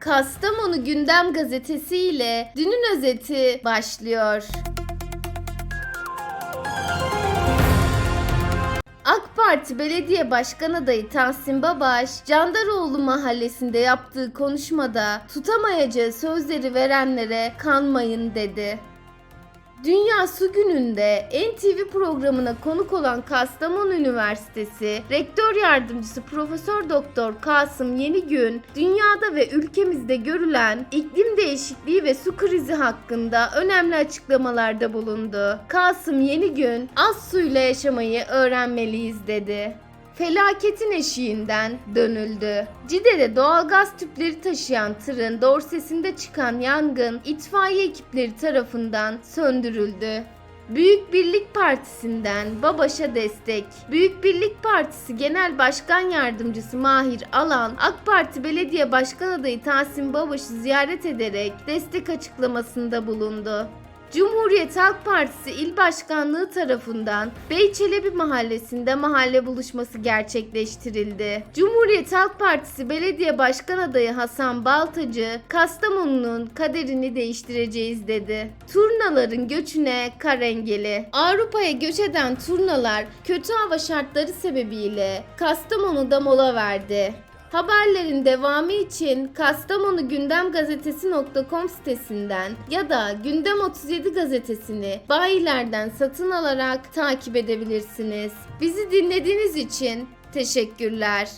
Kastamonu Gündem Gazetesi ile dünün özeti başlıyor. AK Parti Belediye Başkan Adayı Tahsin Babaş, Candaroğlu Mahallesi'nde yaptığı konuşmada tutamayacağı sözleri verenlere kanmayın dedi. Dünya Su Günü'nde NTV programına konuk olan Kastamonu Üniversitesi Rektör Yardımcısı Profesör Doktor Kasım Yenigün, dünyada ve ülkemizde görülen iklim değişikliği ve su krizi hakkında önemli açıklamalarda bulundu. Kasım Yenigün, az suyla yaşamayı öğrenmeliyiz dedi felaketin eşiğinden dönüldü. Cide'de doğalgaz tüpleri taşıyan tırın dorsesinde çıkan yangın itfaiye ekipleri tarafından söndürüldü. Büyük Birlik Partisi'nden Babaş'a destek. Büyük Birlik Partisi Genel Başkan Yardımcısı Mahir Alan, AK Parti Belediye Başkan Adayı Tahsin Babaş'ı ziyaret ederek destek açıklamasında bulundu. Cumhuriyet Halk Partisi İl Başkanlığı tarafından Beyçelebi Mahallesi'nde mahalle buluşması gerçekleştirildi. Cumhuriyet Halk Partisi Belediye Başkan Adayı Hasan Baltacı, Kastamonu'nun kaderini değiştireceğiz dedi. Turnaların göçüne kar engeli. Avrupa'ya göç eden turnalar kötü hava şartları sebebiyle Kastamonu'da mola verdi. Haberlerin devamı için Kastamonu Gündem Gazetesi.com sitesinden ya da Gündem 37 gazetesini bayilerden satın alarak takip edebilirsiniz. Bizi dinlediğiniz için teşekkürler.